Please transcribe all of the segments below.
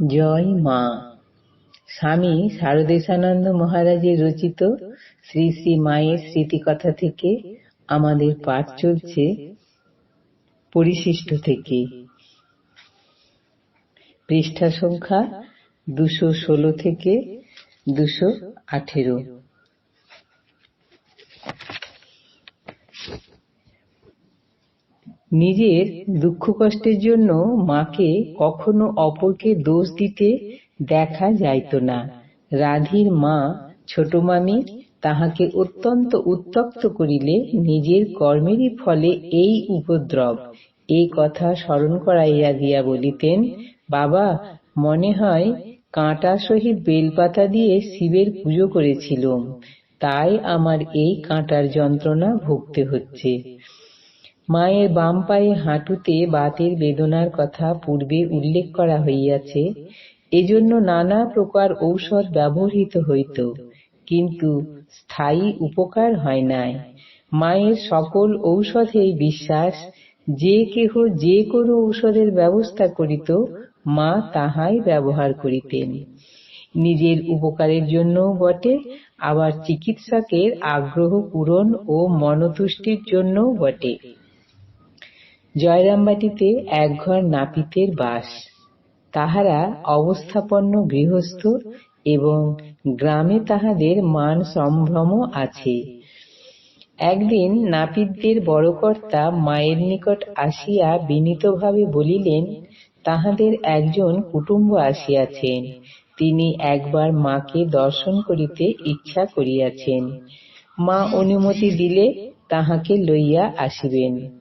জয় মা। স্বামী শারদেশানন্দ মহারাজের রচিত শ্রী শ্রী মায়ের স্মৃতিকথা থেকে আমাদের পাঠ চলছে পরিশিষ্ট থেকে। পৃষ্ঠা সংখ্যা দুশো ষোলো থেকে দুশো আঠেরো। নিজের দুঃখ কষ্টের জন্য মাকে কখনো অপরকে দোষ দিতে দেখা যাইত না। রাধির মা, ছোট মামি, তাহাকে অত্যন্ত উত্তপ্ত করিলে নিজের কর্মেরই ফলে এই উপদ্রব। এই কথা স্মরণ করাইয়া দিয়া বলিতেন, বাবা, মনে হয় কাঁটা সহিত বেলপাতা দিয়ে শিবের পুজো করেছিলুম। তাই আমার এই কাঁটার যন্ত্রণা ভুগতে হচ্ছে। মায়ের বাম পায়ে হাঁটুতে বাতের বেদনার কথা পূর্বে উল্লেখ করা হইয়াছে, এজন্য নানা প্রকার ঔষধ ব্যবহৃত হইত, কিন্তু স্থায়ী উপকার হয় নাই। মায়ের সকল ঔষধেই বিশ্বাস, যে কেহ যে কোনো ঔষধের ব্যবস্থা করিত, মা তাহাই ব্যবহার করিতেন। নিজের উপকারের জন্যও বটে, আবার চিকিৎসকের আগ্রহ পূরণ ও মনতুষ্টির জন্যও বটে। জয়রামবাটিতে একঘর নাপিতের বাস। তাহারা অবস্থাপন্ন গৃহস্থ এবং গ্রামে তাহাদের মান সম্ভ্রম আছে। একদিন নাপিতদের বড়কর্তা মায়ের নিকট আসিয়া বিনীতভাবে বলিলেন, তাহাদের একজন কুটুম্ব আসিয়াছেন। তিনি একবার মাকে দর্শন করিতে ইচ্ছা করিয়াছেন। মা অনুমতি দিলে তাহাকে লইয়া আসিবেন।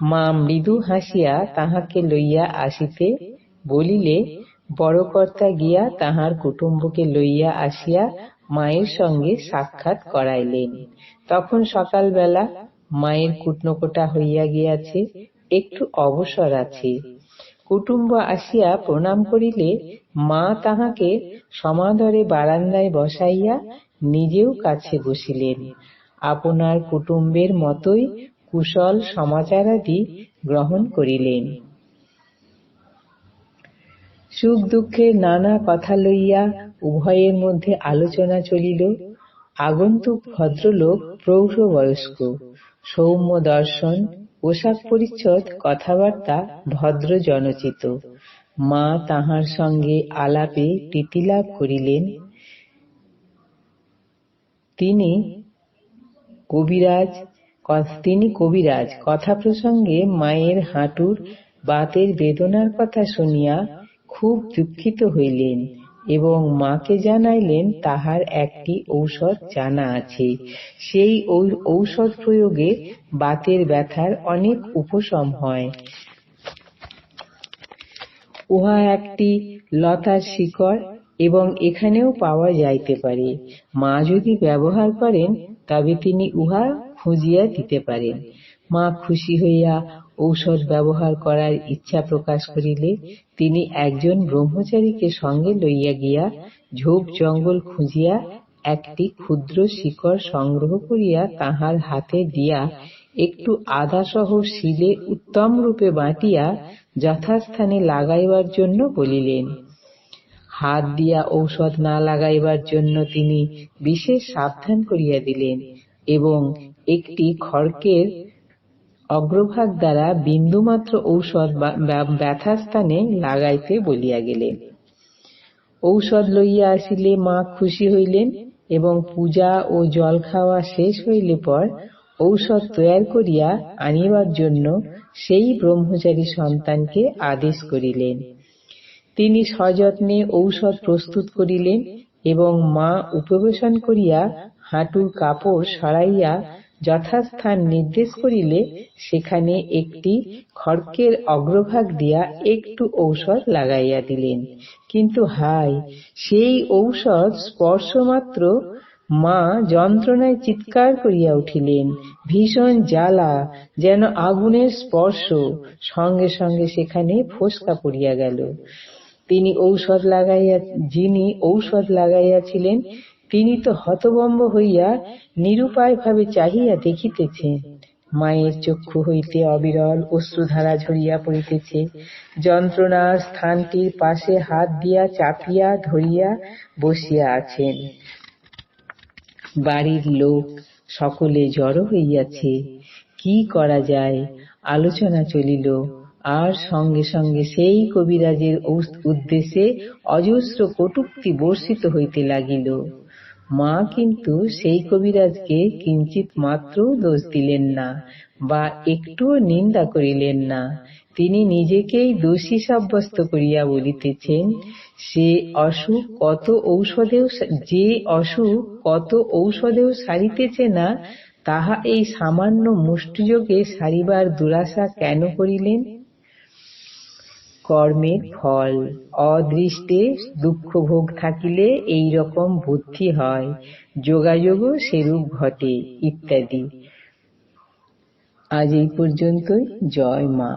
মা মৃদু হাসিয়া তাহাকে লইয়া আসিতে বলিলে, বড় কর্তা গিয়া তাহার কুটুম্বকে লইয়া আসিয়া মায়ের সঙ্গে সাক্ষাৎ করাইলেন। তখন সকালবেলা মায়ের কুটনকোটা হইয়া গিয়াছে, একটু অবসর আছে। কুটুম্ব আসিয়া প্রণাম করিলে, মা তাহাকে সমাদরে বারান্দায় বসাইয়া নিজেও কাছে বসিলেন। আপনার কুটুম্বের মতোই কুশল সমাচারাদি গ্রহণ করিলেন। সুখ দুঃখের নানা কথা লইয়া উভয়ের মধ্যে আলোচনা চলিল। আগন্তুক ভদ্রলোক প্রৌঢ় বয়স্ক সৌম্য দর্শন, পোশাক পরিচ্ছদ, কথাবার্তা ভদ্র জনচিত মা তাহার সঙ্গে আলাপে প্রীতিলাভ করিলেন। তিনি কবিরাজ তিনি কবিরাজ। কথা প্রসঙ্গে মায়ের হাঁটুর বাতের বেদনার কথা শুনিয়া খুব দুঃখিত হইলেন এবং মাকে জানাইলেন, তাহার একটি ঔষধ জানা আছে। সেই ঔষধ প্রয়োগে বাতের ব্যথার অনেক উপশম হয়। উহা একটি লতার শিকড় এবং এখানেও পাওয়া যাইতে পারে। মা যদি ব্যবহার করেন তবে তিনি উহা খুঁজিয়া দিতে পারেন। মা খুশি হইয়া ঔষধ ব্যবহার করার ইচ্ছা প্রকাশ করিলে তিনি একজন ব্রহ্মচারীকে সঙ্গে লইয়া গিয়া ঝোপ জঙ্গল খুঁজিয়া একটি ক্ষুদ্র শিকড় সংগ্রহ করিয়া তাহার হাতে দিয়া একটু আদাসহ শিলে উত্তম রূপে বাটিয়া যথাস্থানে লাগাইবার জন্য বলিলেন। হাত দিয়া ঔষধ না লাগাইবার জন্য তিনি বিশেষ সাবধান করিয়া দিলেন এবং একটি খড়কের অগ্রভাগ দ্বারা বিন্দুমাত্র ঔষধ ব্যথাস্থানে লাগাইতে বলিয়া গেলেন। ঔষধ লইয়া আসিলে মা খুশি হইলেন এবং পূজা ও জল খাওয়া শেষ হইলে পর ঔষধ তৈয়ার করিয়া আনিবার জন্য সেই ব্রহ্মচারী সন্তানকে আদেশ করিলেন। তিনি সযত্নে ঔষধ প্রস্তুত করিলেন এবং মা উপবেশন করিয়া হাঁটুর কাপড় সরাইয়া যথাস্থান নির্দেশ করিলে সেখানে একটি খড়কের অগ্রভাগ দিয়া একটু ঔষধ লাগাইয়া দিলেন। কিন্তু হাই সেই ঔষধ স্পর্শমাত্র মা যন্ত্রণায় চিৎকার করিয়া উঠিলেন। ভীষণ জ্বালা, যেন আগুনের স্পর্শ সঙ্গে সঙ্গে সেখানে ফোসকা পড়িয়া গেল। তিনি ঔষধ লাগাইয়া, যিনি ঔষধ লাগাইয়াছিলেন, তিনি তো হতবম্ব হইয়া নিরুপায় ভাবে চাহিয়া দেখিতেছেন মায়ের চক্ষু হইতে অবিরল অশ্রুধারা ঝরিয়া পড়িতেছে। যন্ত্রণার স্থানটির পাশে হাত দিয়া চাপিয়া ধরিয়া বসিয়া আছেন। বাড়ির লোক সকলে জড়ো হইয়াছে। কি করা যায়? আলোচনা চলিল। আর সঙ্গে সঙ্গে সেই কবিরাজের উদ্দেশ্যে অজস্র কটূক্তি বর্ষিত হইতে লাগিল। মা কিন্তু সেই কবিরাজকে কিঞ্চিত মাত্র দোষ দিলেন না বা একটুও নিন্দা করিলেন না। তিনি নিজেকেই দোষী সাব্যস্ত করিয়া বলিতেছেন, সে অসুখ কত ঔষধেও যে অসুখ কত ঔষধেও সারিতেছে না, তাহা এই সামান্য মুষ্টিযোগে সারিবার দুরাশা কেন করিলেন? কর্মের ফল, অদৃষ্টে দুঃখ ভোগ থাকিলে এই রকম বুদ্ধি হয়, যোগাযোগও সেরূপ ঘটে, ইত্যাদি। আজ এই পর্যন্তই। জয় মা।